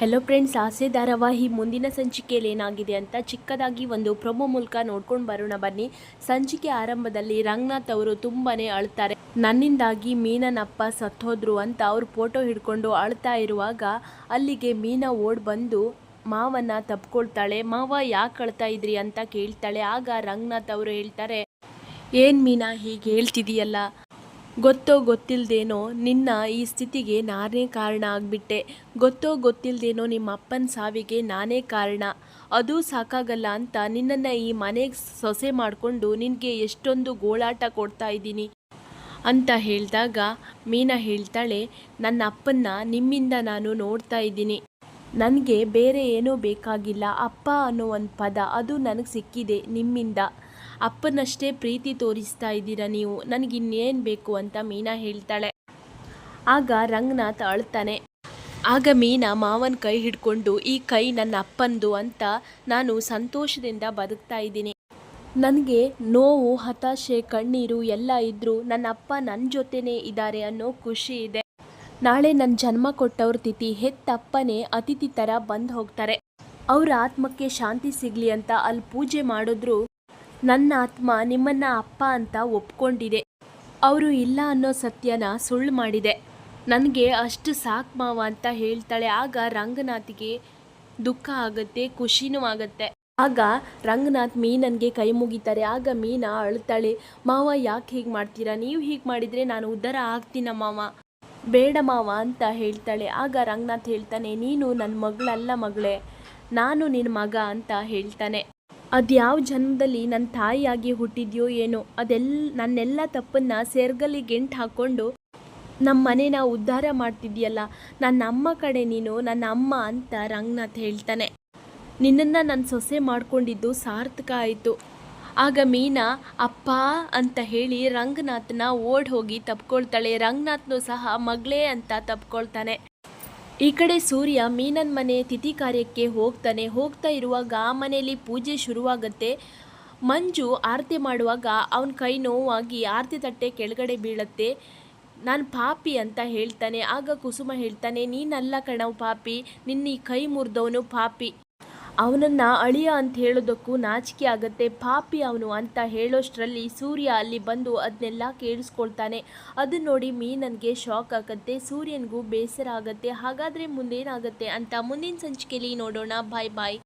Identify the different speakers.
Speaker 1: Hello friends ಆಸೆ ಧಾರಾವಾಹಿ ಮುಂದಿನ ಸಂಚಿಕೆಯಲ್ಲಿ ಏನಾಗಿದೆ ಅಂತ ಚಿಕ್ಕದಾಗಿ ಒಂದು ಪ್ರೊಮೋ ಮೂಲಕ ನೋಡ್ಕೊಂಡು ಬರೋಣ ಬನ್ನಿ. ಸಂಚಿಕೆ ಆರಂಭದಲ್ಲಿ ರಂಗನಾಥ್ ಅವರು ತುಂಬಾನೇ ಅಳ್ತಾರೆ. ನನ್ನಿಂದಾಗಿ ಮೀನನಪ್ಪ ಸತ್ತೋದ್ರು ಅಂತ ಅವ್ರು ಫೋಟೋ ಹಿಡ್ಕೊಂಡು ಅಳ್ತಾ ಇರುವಾಗ ಅಲ್ಲಿಗೆ ಮೀನಾ ಓಡ್ ಬಂದು ಮಾವನ್ನ ತಪ್ಕೊಳ್ತಾಳೆ. ಮಾವ ಯಾಕೆ ಅಳ್ತಾ ಇದ್ರಿ ಅಂತ ಕೇಳ್ತಾಳೆ. ಆಗ ರಂಗನಾಥ್ ಅವರು ಹೇಳ್ತಾರೆ, ಏನ್ ಮೀನಾ, ಹೀಗೆ ಹೇಳ್ತಿದೀಯಲ್ಲ? ಗೊತ್ತೋ ಗೊತ್ತಿಲ್ಲದೇನೋ ನಿನ್ನ ಈ ಸ್ಥಿತಿಗೆ ನಾನೇ ಕಾರಣ ಆಗಿಬಿಟ್ಟೆ. ಗೊತ್ತೋ ಗೊತ್ತಿಲ್ಲದೇನೋ ನಿಮ್ಮ ಅಪ್ಪನ ಸಾವಿಗೆ ನಾನೇ ಕಾರಣ. ಅದೂ ಸಾಕಾಗಲ್ಲ ಅಂತ ನಿನ್ನನ್ನು ಈ ಮನೆಗೆ ಸೊಸೆ ಮಾಡಿಕೊಂಡು ನಿನಗೆ ಎಷ್ಟೊಂದು ಗೋಳಾಟ ಕೊಡ್ತಾ ಇದ್ದೀನಿ ಅಂತ ಹೇಳಿದಾಗ ಮೀನಾ ಹೇಳ್ತಾಳೆ, ನನ್ನ ಅಪ್ಪನ್ನ ನಿಮ್ಮಿಂದ ನಾನು ನೋಡ್ತಾ ಇದ್ದೀನಿ. ನನಗೆ ಬೇರೆ ಏನೂ ಬೇಕಾಗಿಲ್ಲ. ಅಪ್ಪ ಅನ್ನೋ ಒಂದು ಪದ, ಅದು ನನಗೆ ಸಿಕ್ಕಿದೆ ನಿಮ್ಮಿಂದ. ಅಪ್ಪನಷ್ಟೇ ಪ್ರೀತಿ ತೋರಿಸ್ತಾ ಇದ್ದೀರಾ ನೀವು? ನನಗಿನ್ನೇನು ಬೇಕು ಅಂತ ಮೀನಾ ಹೇಳ್ತಾಳೆ. ಆಗ ರಂಗನಾಥ್ ಅಳ್ತಾನೆ. ಆಗ ಮೀನಾ ಮಾವನ ಕೈ ಹಿಡ್ಕೊಂಡು, ಈ ಕೈ ನನ್ನ ಅಪ್ಪಂದು ಅಂತ ನಾನು ಸಂತೋಷದಿಂದ ಬದುಕ್ತಾ ಇದ್ದೀನಿ. ನನಗೆ ನೋವು, ಹತಾಶೆ, ಕಣ್ಣೀರು ಎಲ್ಲ ಇದ್ದರೂ ನನ್ನ ಅಪ್ಪ ನನ್ನ ಜೊತೆನೇ ಇದ್ದಾರೆ ಅನ್ನೋ ಖುಷಿ ಇದೆ. ನಾಳೆ ನನ್ನ ಜನ್ಮ ಕೊಟ್ಟವ್ರ ತಿಥಿ ಹೆತ್ತಪ್ಪನೇ ಅತಿಥಿ ಥರ ಬಂದು ಹೋಗ್ತಾರೆ. ಅವರ ಆತ್ಮಕ್ಕೆ ಶಾಂತಿ ಸಿಗಲಿ ಅಂತ ಅಲ್ಲಿ ಪೂಜೆ ಮಾಡಿದ್ರು ನನ್ನ ಆತ್ಮ ನಿಮ್ಮನ್ನ ಅಪ್ಪ ಅಂತ ಒಪ್ಕೊಂಡಿದೆ. ಅವರು ಇಲ್ಲ ಅನ್ನೋ ಸತ್ಯನ ಸುಳ್ಳು ಮಾಡಿದೆ. ನನಗೆ ಅಷ್ಟು ಸಾಕು ಮಾವ ಅಂತ ಹೇಳ್ತಾಳೆ, ಆಗ ರಂಗನಾಥಿಗೆ ದುಃಖ ಆಗುತ್ತೆ, ಖುಷಿನೂ ಆಗುತ್ತೆ. ಆಗ ರಂಗನಾಥ್ ಮೀನನ್ಗೆ ಕೈ ಮುಗಿತಾರೆ, ಆಗ ಮೀನಾ ಅಳ್ತಾಳೆ, ಮಾವ, ಯಾಕೆ ಹೀಗೆ ಮಾಡ್ತೀರಾ? ನೀವು ಹೀಗೆ ಮಾಡಿದರೆ ನಾನು ಉದ್ಧಾರ ಆಗ್ತೀನ ಮಾವ? ಬೇಡ ಮಾವ, ಅಂತ ಹೇಳ್ತಾಳೆ. ಆಗ ರಂಗನಾಥ್ ಹೇಳ್ತಾನೆ, ನೀನು ನನ್ನ ಮಗಳಲ್ಲ ಮಗಳೇ, ನಾನು ನಿನ್ನ ಮಗ, ಅಂತ ಹೇಳ್ತಾನೆ. ಅದ್ಯಾವ ಜನ್ಮದಲ್ಲಿ ನನ್ನ ತಾಯಿಯಾಗಿ ಹುಟ್ಟಿದ್ಯೋ ಏನೋ ಅದೆಲ್ಲ ನನ್ನೆಲ್ಲ ತಪ್ಪನ್ನ ಸೇರ್ಗಲ್ಲಿ ಗೆಂಟು ಹಾಕ್ಕೊಂಡು ನಮ್ಮ ಮನೇನ ಉದ್ಧಾರ ಮಾಡ್ತಿದ್ಯಲ್ಲ ನನ್ನ ಅಮ್ಮ ಕಡೆ ನೀನು ನನ್ನ ಅಮ್ಮ ಅಂತ ರಂಗನಾಥ್ ಹೇಳ್ತಾನೆ. ನಿನ್ನನ್ನು ನನ್ನ ಸೊಸೆ ಮಾಡ್ಕೊಂಡಿದ್ದು ಸಾರ್ಥಕ ಆಯಿತು. ಆಗ ಮೀನಾ, ಅಪ್ಪ ಅಂತ ಹೇಳಿ ರಂಗನಾಥ್ನ ಓಡ್ ಹೋಗಿ ತಪ್ಕೊಳ್ತಾಳೆ. ರಂಗನಾಥ್ನು ಸಹ ಮಗಳೇ ಅಂತ ತಪ್ಕೊಳ್ತಾನೆ. ಈ ಕಡೆ ಸೂರ್ಯ ಮೀನನ್ ಮನೆ ತಿಥಿ ಕಾರ್ಯಕ್ಕೆ ಹೋಗ್ತಾನೆ, ಹೋಗ್ತಾ ಇರುವಾಗ ಆ ಮನೆಯಲ್ಲಿ ಪೂಜೆ ಶುರುವಾಗತ್ತೆ. ಮಂಜು ಆರತಿ ಮಾಡುವಾಗ ಅವನ ಕೈ ನೋವಾಗಿ ಆರತಿ ತಟ್ಟೆ ಕೆಳಗಡೆ ಬೀಳತ್ತೆ. ನಾನು ಪಾಪಿ ಅಂತ ಹೇಳ್ತಾನೆ, ಆಗ ಕುಸುಮ ಹೇಳ್ತಾನೆ, ನೀನಲ್ಲ ಕಣವು ಪಾಪಿ, ನಿನ್ನ ಕೈ ಮುರಿದವನು ಪಾಪಿ. ಅವನನ್ನು ಅಳಿಯ ಅಂತ ಹೇಳೋದಕ್ಕೂ ನಾಚಿಕೆ ಆಗತ್ತೆ. ಪಾಪಿ ಅವನು ಅಂತ ಹೇಳೋಷ್ಟರಲ್ಲಿ ಸೂರ್ಯ ಅಲ್ಲಿ ಬಂದು ಅದನ್ನೆಲ್ಲ ಕೇಳಿಸ್ಕೊಳ್ತಾನೆ. ಅದನ್ನ ನೋಡಿ ಮೀನನ್ಗೆ ಶಾಕ್ ಆಗತ್ತೆ. ಸೂರ್ಯನಿಗೂ ಬೇಸರ ಆಗತ್ತೆ. ಹಾಗಾದರೆ ಮುಂದೇನಾಗತ್ತೆ ಅಂತ ಮುಂದಿನ ಸಂಚಿಕೆಯಲ್ಲಿ ನೋಡೋಣ. ಬಾಯ್ ಬಾಯ್.